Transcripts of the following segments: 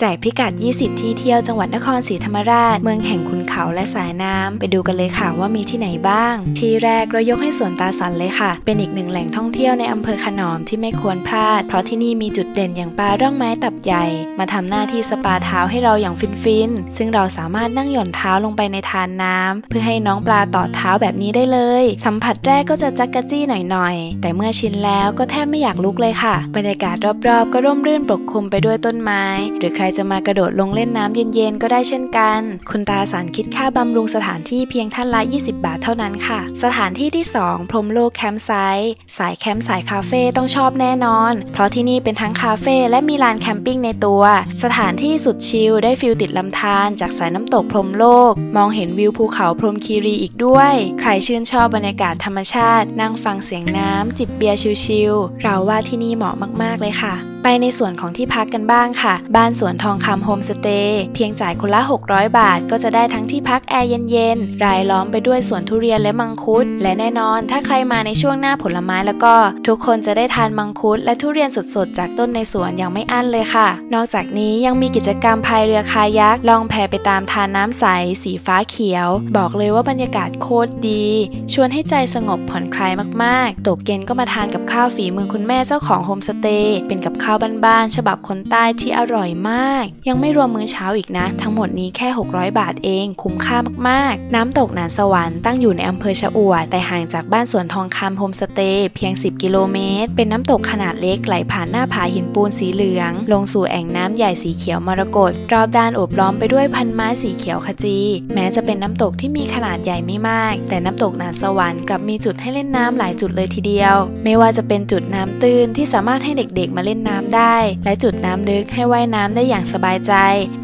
แจกพิกัด 20 ที่เที่ยวจังหวัดนครศรีธรรมราช เมืองแห่งขุนเขาและสายน้ำไปดูกันเลยค่ะว่ามีที่ไหนบ้าง ที่แรกเรายกให้สวนตาสันเลยค่ะ เป็นอีกหนึ่งแหล่งท่องเที่ยวในอำเภอขนอมที่ไม่ควรพลาด เพราะที่นี่มีจุดเด่นอย่างปลาร่องไม้ตับใหญ่ มาทำหน้าที่สปาเท้าให้เราอย่างฟินๆ ซึ่งเราสามารถนั่งหย่อนเท้าลงไปในทานน้ำเพื่อให้น้องปลาต่อเท้าแบบนี้ได้เลย สัมผัสแรกก็จะจักกะจี้หน่อยๆ แต่เมื่อชินแล้วก็แทบไม่อยากลุกเลยค่ะ บรรยากาศรอบๆ ก็ร่มรื่นปกคลุมไปด้วยต้นไม้หรือใครจะมากระโดดลงเล่นน้ำเย็นๆ ก็ได้เช่นกัน คุณตาสารคิดค่าบำรุงสถานที่เพียงท่านละ 20 บาทเท่านั้นค่ะ สถานที่ที่ 2 พรหมโลกแคมป์ไซต์สายแคมป์สายคาเฟ่ต้องชอบแน่นอน เพราะที่นี่เป็นทั้งคาเฟ่และมีลานแคมปิ้งในตัว สถานที่สุดชิลได้ฟิลติดลำธารจากสายน้ำตกพรหมโลก มองเห็นวิวภูเขาพรหมคีรีอีกด้วย ใครชื่นชอบบรรยากาศธรรมชาติ นั่งฟังเสียงน้ำจิบเบียร์ชิลๆเราว่าที่นี่เหมาะมากๆเลยค่ะ ไปในส่วนของที่พักกันบ้างค่ะ บ้านสวนทองคำโฮมสเตย์เพียงจ่ายคนละ 600 บาท ก็จะได้ทั้งที่พักแอร์เย็นๆ รายล้อมไปด้วยสวนทุเรียนและมังคุด และแน่นอน ถ้าใครมาในช่วงหน้าผลไม้แล้วก็ ทุกคนจะได้ทานมังคุด และทุเรียนสดๆ จากต้นในสวนอย่างไม่อั้นเลยค่ะ นอกจากนี้ยังมีกิจกรรมพายเรือคายักล่องแพไปตามทานน้ำใส สีฟ้าเขียว บอกเลยว่าบรรยากาศโคตรดี ชวนให้ใจสงบผ่อนคลายมากๆ ตกเย็นก็มาทานกับข้าวฝีมือคุณแม่เจ้าของโฮมสเตย์เป็นกับข้าวบ้านๆฉบับคนใต้ที่อร่อยมาก ยังไม่รวมมื้อเช้าอีกนะ ทั้งหมดนี้แค่ 600 บาทเอง คุ้มค่ามากๆ น้ำตกหนานสวรรค์ตั้งอยู่ในอำเภอชะอวดแต่ห่างจากบ้านสวนทองคำโฮมสเตย์เพียง 10 กิโลเมตร เป็นน้ำตกขนาดเล็กไหลผ่านหน้าผาหินปูนสีเหลือง ลงสู่แอ่งน้ำใหญ่สีเขียวมรกตรอบด้านโอบล้อมไปด้วยพันไม้สีเขียวขจี แม้จะเป็นน้ำตกที่มีขนาดใหญ่ไม่มาก แต่น้ำตกหนานสวรรค์กลับมีจุดให้เล่นน้ำหลายจุดเลยทีเดียว ไม่ว่าจะเป็นจุดน้ำตื้นที่สามารถให้เด็กๆมาเล่นน้ำได้ และจุดน้ำลึกให้ว่ายน้ำได้อย่างสบายใจ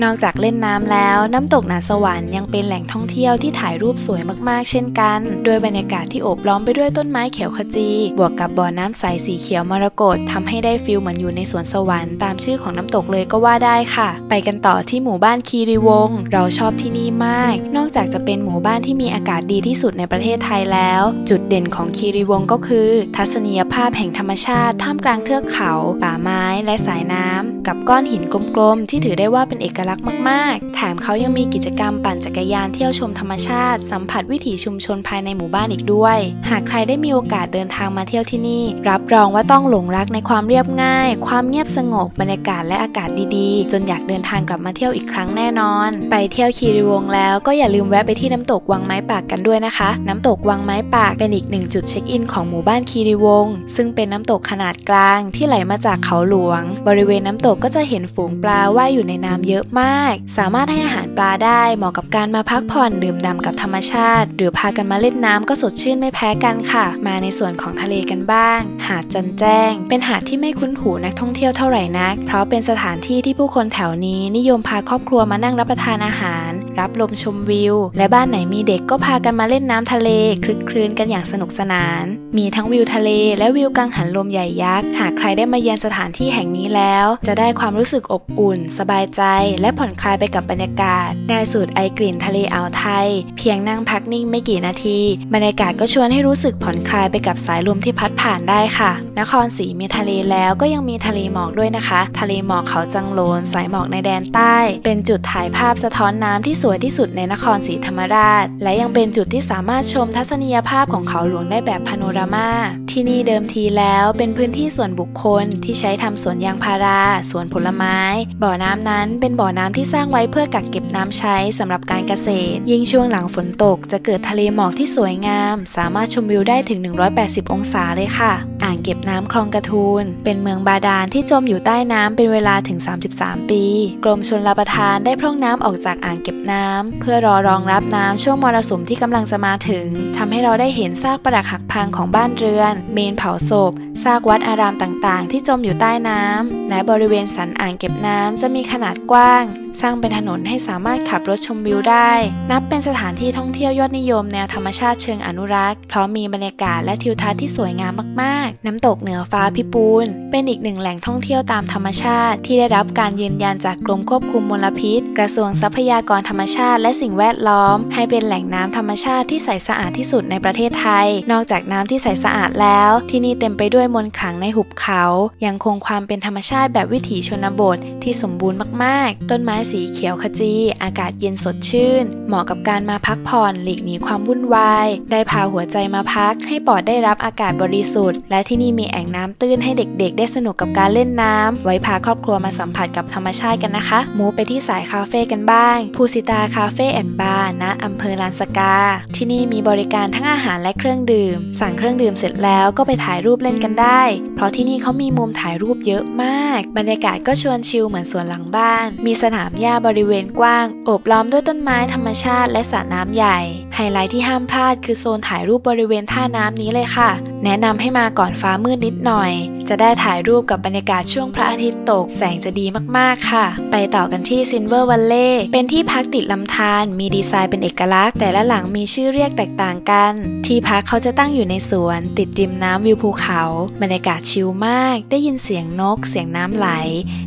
นอกจากเล่นน้ำแล้ว น้ำตกหนาสวรรค์ยังเป็นแหล่งท่องเที่ยวที่ถ่ายรูปสวยมากๆ เช่นกัน โดยบรรยากาศที่โอบล้อมไปด้วยต้นไม้เขียวขจี บวกกับบ่อน้ำใสสีเขียวมรกตทำให้ได้ฟิลเหมือนอยู่ในสวนสวรรค์ตามชื่อของน้ำตกเลยก็ว่าได้ค่ะ ไปกันต่อที่หมู่บ้านคีรีวง เราชอบที่นี่มาก นอกจากจะเป็นหมู่บ้านที่มีอากาศดีที่สุดในประเทศไทยแล้ว จุดเด่นของคีรีวงก็คือ ทัศนียภาพแห่งธรรมชาติท่ามกลางเทือกเขา ป่าไม้และสายน้ำ กับก้อนหินกลมๆ ที่ถือได้ว่าเป็นเอกลักษณ์มาก ๆ แถมเขายังมีกิจกรรมปั่นจักรยานเที่ยวชมธรรมชาติ สัมผัสวิถีชุมชนภายในหมู่บ้านอีกด้วย หากใครได้มีโอกาสเดินทางมาเที่ยวที่นี่ รับรองว่าต้องหลงรักในความเรียบง่าย ความเงียบสงบบรรยากาศและอากาศดีๆ จนอยากเดินทางกลับมาเที่ยวอีกครั้งแน่นอน ไปเที่ยวคีรีวงแล้วก็อย่าลืมแวะไปที่น้ำตกวังไม้ปากกันด้วยนะคะ น้ำตกวังไม้ปากเป็นอีกหนึ่งจุดเช็คอินของหมู่บ้านคีรีวงซึ่งเป็นน้ำตกขนาดกลางที่ไหลมาจากเขาหลวง บริเวณน้ำตกก็จะเห็นฝูงปลาว่ายอยู่ในน้ำเยอะมาก สามารถให้อาหารปลาได้เหมาะกับการมาพักผ่อนดื่มด่ำกับธรรมชาติ หรือพากันมาเล่นน้ำก็สดชื่นไม่แพ้กันค่ะ มาในส่วนของทะเลกันบ้าง หาดจันแจ้ง เป็นหาดที่ไม่คุ้นหูนักท่องเที่ยวเท่าไหร่นัก เพราะเป็นสถานที่ที่ผู้คนแถวนี้นิยมพาครอบครัวมานั่งรับประทานอาหาร รับลมชมวิว และบ้านไหนมีเด็กก็พากันมาเล่นน้ำทะเลคลึกคลื้นกันอย่างสนุกสนาน มีทั้งวิวทะเลและวิวกังหันลมใหญ่ยักษ์ หากใครได้มาเยือนสถานที่แห่งนี้แล้ว จะได้ความรู้สึกอบอุ่น สบายใจ และผ่อนคลายไปกับบรรยากาศ ได้สูดไอกลิ่นทะเลอ่าวไทย เพียงนั่งพักนิ่งไม่กี่นาที บรรยากาศก็ชวนให้รู้สึกผ่อนคลายไปกับสายลมที่พัดผ่านได้ค่ะ นครศรีมีทะเลแล้วก็ยังมีทะเลหมอกด้วยนะคะ ทะเลหมอกเขาจังโลน สายหมอกในแดนใต้ เป็นจุดถ่ายภาพสะท้อนน้ำที่สวยที่สุดในนครศรีธรรมราช และยังเป็นจุดที่สามารถชมทัศนียภาพของเขาหลวงได้แบบพาโนรามา ที่นี่เดิมทีแล้วเป็นพื้นที่ส่วนบุคคลที่ใช้ทำสวนยางพาราสวนผลไม้ บ่อน้ำนั้นเป็นบ่อน้ำที่สร้างไว้เพื่อกักเก็บน้ำใช้สำหรับการเกษตร ยิ่งช่วงหลังฝนตกจะเกิดทะเลหมอกที่สวยงาม สามารถชมวิวได้ถึง 180 องศาเลยค่ะ อ่างเก็บน้ำคลองกระทูล เป็นเมืองบาดาลที่จมอยู่ใต้น้ำเป็นเวลาถึง 33 ปี กรมชลประทานได้พร่องน้ำออกจากอ่างเก็บน้ำเพื่อรอรองรับน้ำช่วงมรสุมที่กำลังจะมาถึงทำให้เราได้เห็นซากปรักหักพังของบ้านเรือน เมนเผาศพซากวัดอารามต่างๆ ที่จมอยู่ใต้น้ำและบริเวณสันอ่างเก็บน้ำจะมีขนาดกว้างสร้างเป็นถนนให้สามารถขับรถชมวิวได้ นับเป็นสถานที่ท่องเที่ยวยอดนิยมแนวธรรมชาติเชิงอนุรักษ์เพราะมีบรรยากาศและทิวทัศน์ที่สวยงามมากๆ น้ำตกเหนือฟ้าพิปูน เป็นอีกหนึ่งแหล่งท่องเที่ยวตามธรรมชาติ ที่ได้รับการยืนยันจากกรมควบคุมมลพิษ กระทรวงทรัพยากรธรรมชาติ และสิ่งแวดล้อม ให้เป็นแหล่งน้ำธรรมชาติที่ใสสะอาดที่สุดในประเทศไทย นอกจากน้ำที่ใสสะอาดแล้ว ที่นี่เต็มไปด้วยมนต์ขลังในหุบเขา ยังคงความเป็นธรรมชาติแบบวิถีชนบทที่สมบูรณ์มากๆ ต้นไม้สีเขียวขจี อากาศเย็นสดชื่น เหมาะกับการมาพักผ่อนหลีกหนีความวุ่นวาย ได้พาหัวใจมาพัก ให้ปอดได้รับอากาศบริสุทธิ์ และที่นี่มีแอ่งน้ำตื้นให้เด็กๆ ได้สนุกกับการเล่นน้ำไว้พาครอบครัวมาสัมผัสกับธรรมชาติกันนะคะ มูไปที่สายคาเฟ่กันบ้าง ภูสิตาคาเฟ่แอนด์บาร์ณอำเภอลานสกา ที่นี่มีบริการทั้งอาหารและเครื่องดื่ม สั่งเครื่องดื่มเสร็จแล้วก็ไปถ่ายรูปเล่นกันได้ ราะที่นี่เขามีมุมถ่ายรูปเยอะมาก บรรยากาศก็ชวนชิลเหมือนสวนหลังบ้าน มีสนามหญ้าบริเวณกว้าง โอบล้อมด้วยต้นไม้ธรรมชาติและสระน้ำใหญ่ ไฮไลท์ที่ห้ามพลาดคือโซนถ่ายรูปบริเวณท่าน้ำนี้เลยค่ะ แนะนำให้มาก่อนฟ้ามืดนิดหน่อย จะได้ถ่ายรูปกับบรรยากาศช่วงพระอาทิตย์ตกแสงจะดีมากๆค่ะ ไปต่อกันที่ซินเวอร์วัลเล่เป็นที่พักติดลำธารมีดีไซน์เป็นเอกลักษณ์ แต่ละหลังมีชื่อเรียกแตกต่างกัน ที่พักเขาจะตั้งอยู่ในสวน ติดริมน้ำวิวภูเขา บรรยากาศชิลมาก ได้ยินเสียงนก เสียงน้ำไหล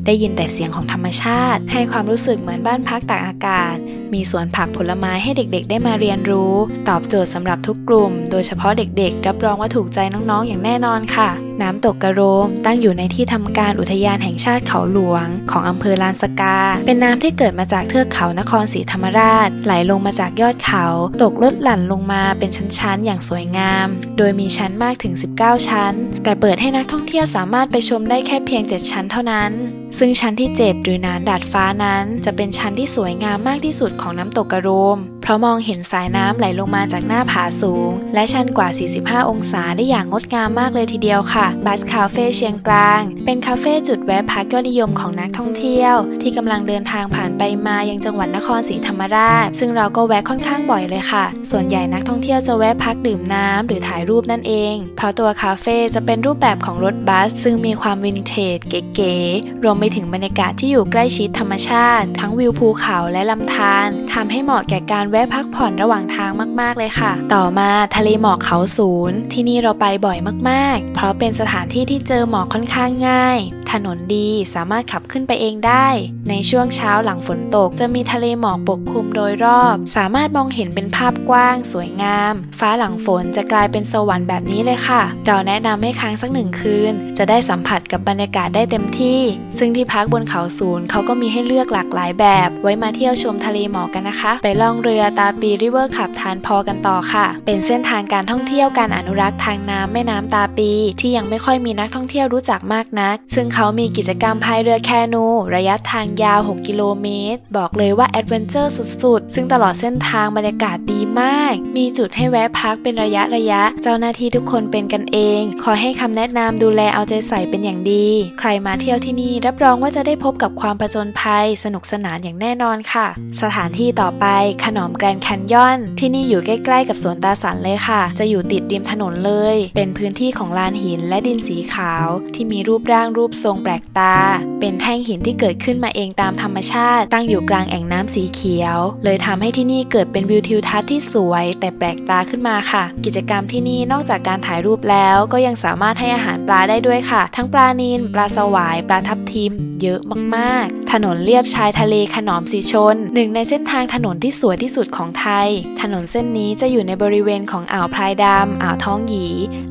ได้ยินแต่เสียงของธรรมชาติ ให้ความรู้สึกเหมือนบ้านพักตากอากาศ มีสวนผักผลไม้ให้เด็กๆ ได้มาเรียนรู้ตอบโจทย์สำหรับทุกกลุ่ม โดยเฉพาะเด็กๆ รับรองว่าถูกใจน้องๆ อย่างแน่นอนค่ะน้ำตกกระโรมตั้งอยู่ในที่ทำการอุทยานแห่งชาติเขาหลวง ของอำเภอลานสกา เป็นน้ำที่เกิดมาจากเทือกเขานครศรีธรรมราช ไหลลงมาจากยอดเขา ตกลดหลั่นลงมาเป็นชั้นๆ อย่างสวยงาม โดยมีชั้นมากถึง 19 ชั้น แต่เปิดให้นักท่องเที่ยวสามารถไปชมได้แค่เพียง 7 ชั้นเท่านั้น ซึ่งชั้นที่ 7 หรือนานดาดฟ้านั้นจะเป็นชั้นที่สวยงามมากที่สุดของน้ำตกกระโรม เพราะมองเห็นสายน้ำไหลลงมาจากหน้าผาสูง และชันกว่า 45 องศาได้อย่างงดงามมากเลยทีเดียวค่ะบัสคาเฟ่เชียงกลาง เป็นคาเฟ่จุดแวะพักยอดนิยมของนักท่องเที่ยว ที่กำลังเดินทางผ่านไปมายังจังหวัดนครศรีธรรมราช ซึ่งเราก็แวะค่อนข้างบ่อยเลยค่ะ ส่วนใหญ่นักท่องเที่ยวจะแวะพักดื่มน้ำหรือถ่ายรูปนั่นเอง เพราะตัวคาเฟ่จะเป็นรูปแบบของรถบัส ซึ่งมีความวินเทจเก๋ๆรวมไปถึงบรรยากาศที่อยู่ใกล้ชิดธรรมชาติ ทั้งวิวภูเขาและลำธารทำให้เหมาะแก่การแวะพักผ่อนระหว่างทางมาก ๆเลยค่ะ ต่อมาทะเลหมอกเขาศูนย์ที่นี่เราไปบ่อยมากๆ เพราะเป็นสถานที่ที่เจอหมอกค่อนข้างง่าย ถนนดีสามารถขับขึ้นไปเองได้ ในช่วงเช้าหลังฝนตก จะมีทะเลหมอกปกคลุมโดยรอบ สามารถมองเห็นเป็นภาพกว้าง สวยงาม ฟ้าหลังฝนจะกลายเป็นสวรรค์แบบนี้เลยค่ะเราแนะนำให้ค้างสักหนึ่งคืน จะได้สัมผัสกับบรรยากาศได้เต็มที่ ซึ่งที่พักบนเขาศูนย์เขาก็มีให้เลือกหลากหลายแบบ ไว้มาเที่ยวชมทะเลหมอกกันนะคะ ไปล่องเรือตาปีริเวอร์ขับทานพอกันต่อค่ะ เป็นเส้นทางการท่องเที่ยวการอนุรักษ์ทางน้ำแม่น้ำตาปี ที่ยังไม่ค่อยมีนักท่องเที่ยวรู้จักมากนัก ซึ่งเขาามีกิจกรรมพายเรือแคนู ระยะทางยาว 6 กิโลเมตร บอกเลยว่าแอดเวนเจอร์สุดๆ ซึ่งตลอดเส้นทางบรรยากาศดีมาก มีจุดให้แวะพักเป็นระยะระยะ เจ้าหน้าที่ทุกคนเป็นกันเองคอให้คำแนะนำดูแลเอาใจใส่เป็นอย่างดี ใครมาเที่ยวที่นี่รับรองว่าจะได้พบกับความผจญภัยสนุกสนานอย่างแน่นอนค่ะ สถานที่ต่อไปขนอมแกรนด์แคนยอน ที่นี่อยู่ใกล้ๆกับสวนตาสันเลยค่ะ จะอยู่ติดริมถนนเลย เป็นพื้นที่ของลานหินและดินสีขาว ที่มีรูปร่างรูปทรงแปลกตา เป็นแท่งหินที่เกิดขึ้นมาเองตามธรรมชาติ ตั้งอยู่กลางแอ่งน้ำสีเขียว เลยทำให้ที่นี่เกิดเป็นวิวทิวทัศน์ที่สวย แต่แปลกตาขึ้นมาค่ะ กิจกรรมที่นี่นอกจากการถ่ายรูปแล้ว ก็ยังสามารถให้อาหารปลาได้ด้วยค่ะ ทั้งปลานิลปลาสวาย ปลาทับทิม เยอะมากๆ ถนนเลียบชายทะเลขนอมสีชน หนึ่งในเส้นทางถนนที่สวยที่สุดของไทย ถนนเส้นนี้จะอยู่ในบริเวณของอ่าวพรายดำอ่าวท้องหยี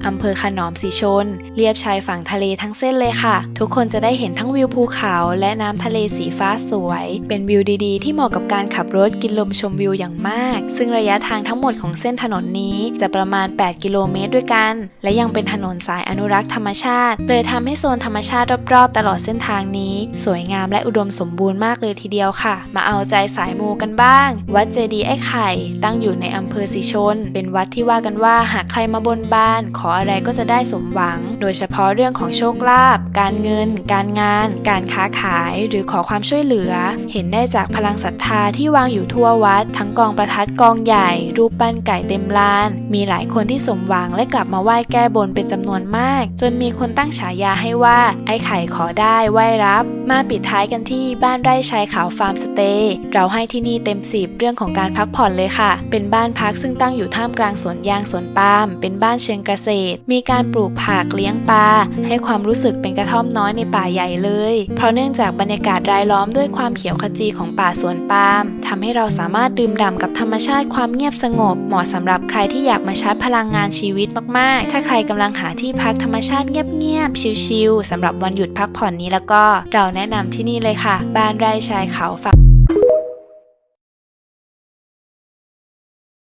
อำเภอขนอมสีชน เลียบชายฝั่งทะเลทั้งเส้นเลยค่ะ ทุกคนจะได้เห็นทั้งวิวภูเขาและน้ำทะเลสีฟ้าสวย เป็นวิวดีๆ ที่เหมาะกับการขับรถกินลมชมวิวอย่างมาก ซึ่งระยะทางทั้งหมดของเส้นถนนนี้จะประมาณ 8 กิโลเมตรด้วยกัน และยังเป็นถนนสายอนุรักษ์ธรรมชาติ เลยทำให้โซนธรรมชาติรอบๆ ตลอดเส้นทางนี้ สวยงามและอุดมสมบูรณ์มากเลยทีเดียวค่ะ มาเอาใจสายมูกันบ้าง วัดเจดีย์ไอ้ไข่ ตั้งอยู่ในอำเภอสีชน เป็นวัดที่ว่ากันว่าหากใครมาบนบานขออะไรก็จะได้สมหวัง โดยเฉพาะเรื่องของโชคลาภ การเงิน การงาน การค้าขายหรือขอความช่วยเหลือ เห็นได้จากพลังศรัทธาที่วางอยู่ทั่ววัด ทั้งกองประทัดกองใหญ่ รูปปั้นไก่เต็มลาน มีหลายคนที่สมหวังและกลับมาไหว้แก้บนเป็นจำนวนมาก จนมีคนตั้งฉายาให้ว่า ไอ้ไข่ขอได้ไหว้รับ มาปิดท้ายกันที่บ้านไร่ชายขาวฟาร์มสเตย์เราให้ที่นี่เต็มสิบเรื่องของการพักผ่อนเลยค่ะ เป็นบ้านพักซึ่งตั้งอยู่ท่ามกลางสวนยางสวนปาล์มเป็นบ้านเชิงเกษตรมีการปลูกผักเลี้ยงปลาให้ความรู้สึกเป็นกระท่อมน้อยในป่าใหญ่เลย เพราะเนื่องจากบรรยากาศรายล้อมด้วยความเขียวขจีของป่าสวนปาล์มทำให้เราสามารถดื่มด่ำกับธรรมชาติความเงียบสงบ เหมาะสำหรับใครที่อยากมาชาร์จพลังงานชีวิตมากๆ ถ้าใครกำลังหาที่พักธรรมชาติเงียบๆชิลๆสำหรับวันหยุดพักผ่อนนี้แล้วก็เราแนะนำที่นี่เลยค่ะ บ้านไร่ชายเขาฝาก